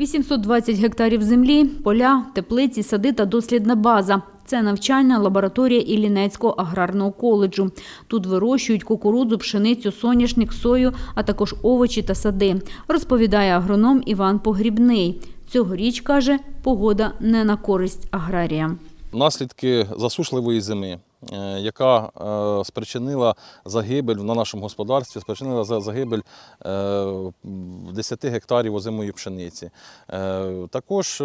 820 гектарів землі, поля, теплиці, сади та дослідна база. Це навчальна лабораторія Іллінецького аграрного коледжу. Тут вирощують кукурудзу, пшеницю, соняшник, сою, а також овочі та сади, розповідає агроном Іван Погрібний. Цьогоріч, каже, погода не на користь аграріям. Наслідки засушливої зими, яка е, спричинила загибель на нашому господарстві, спричинила загибель е, 10 гектарів озимої пшениці. Е, Також е,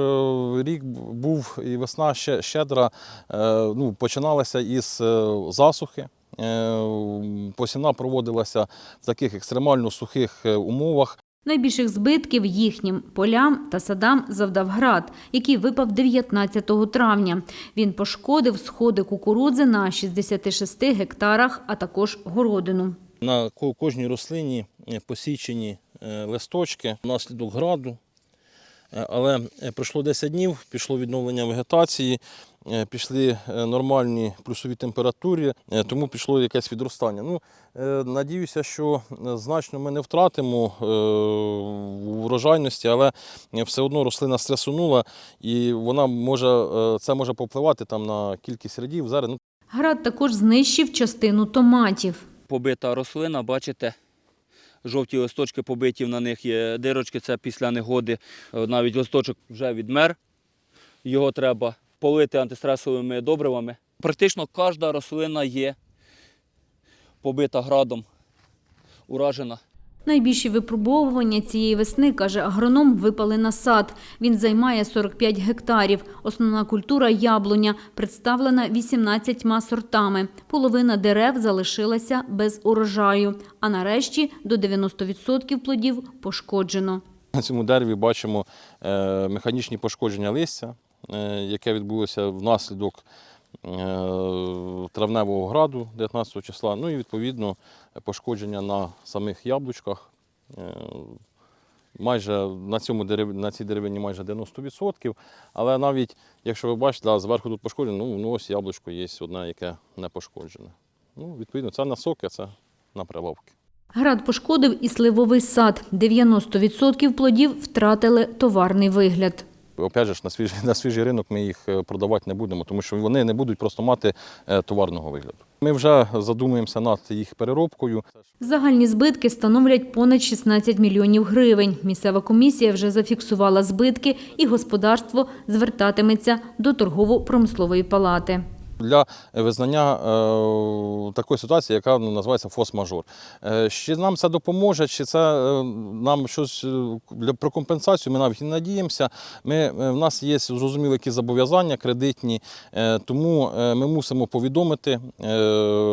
рік був і весна ще- щедра, е, ну, починалася із е, засухи. Е, Посівна проводилася в таких екстремально сухих е, умовах. Найбільших збитків їхнім полям та садам завдав град, який випав 19 травня. Він пошкодив сходи кукурудзи на 66 гектарах, а також городину. На кожній рослині е, посічені е, листочки внаслідок граду. Е, Але пройшло 10 днів, пішло відновлення вегетації, пішли е, нормальні плюсові температури, е, тому пішло якесь відростання. Ну, е, надіюся, що е, значно ми не втратимо е, в урожайності, але е, все одно рослина стресунула і вона може, е, це може попливати там на кількість рядів. Зараз ну, Град також знищив частину томатів. побита рослина, бачите, жовті листочки побиті на них є дирочки, це після негоди. Е, Навіть листочок вже відмер. Його треба полити антистресовими добривами. Практично кожна рослина є побита градом, уражена. Найбільші випробовування цієї весни, каже агроном, випали на сад. Він займає 45 гектарів. Основна культура яблуня представлена 18 сортами. Половина дерев залишилася без урожаю, а нарешті до 90% плодів пошкоджено. На цьому дереві бачимо е, механічні пошкодження листя, яке відбулося внаслідок е, травневого граду 19 числа. Ну і відповідно пошкодження на самих яблучках. Е, Майже на, цьому на цій деревині майже 90%. Але навіть якщо ви бачите, да, зверху тут пошкоджено, ну, ну ось яблучко є одне, яке не пошкоджене. Ну, відповідно, це на соки, а це на прилавки. Град пошкодив і сливовий сад. 90% плодів втратили товарний вигляд. Опять же, на свіжий, на свіжий ринок ми їх е, продавати не будемо, тому що вони не будуть просто мати е, товарного вигляду. Ми вже задумуємося над їх переробкою. Загальні збитки становлять понад 16 мільйонів гривень. Місцева комісія вже зафіксувала збитки і господарство звертатиметься до торгово-промислової палати. Для визнання е, такої ситуації, яка ну, називається фос-мажор. Е, чи нам це допоможе, чи це е, нам щось для про компенсацію? Ми навіть не надіємося. Ми, в нас є зрозумілі які зобов'язання кредитні, тому ми мусимо повідомити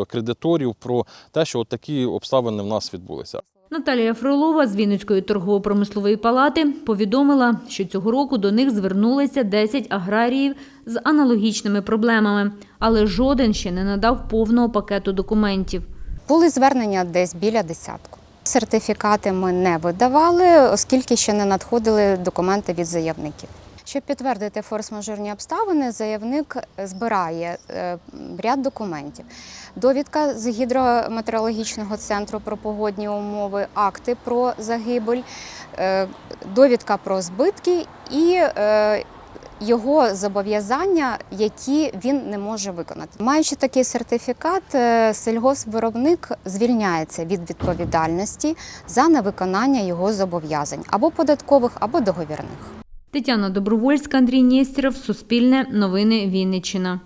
кредиторів про те, що от такі обставини в нас відбулися. Наталія Фролова з Вінницької торгово-промислової палати повідомила, що цього року до них звернулися 10 аграріїв з аналогічними проблемами, але жоден ще не надав повного пакету документів. Були звернення десь біля десятку. Сертифікати ми не видавали, оскільки ще не надходили документи від заявників. Щоб підтвердити форс-мажорні обставини, заявник збирає е, ряд документів. Довідка з гідрометеорологічного центру про погодні умови, акти про загибель, е, довідка про збитки і е, його зобов'язання, які він не може виконати. Маючи такий сертифікат, сільгоспвиробник звільняється від відповідальності за невиконання його зобов'язань або податкових, або договірних. Тетяна Добровольська, Андрій Нєстєров, Суспільне, Новини Вінниччина.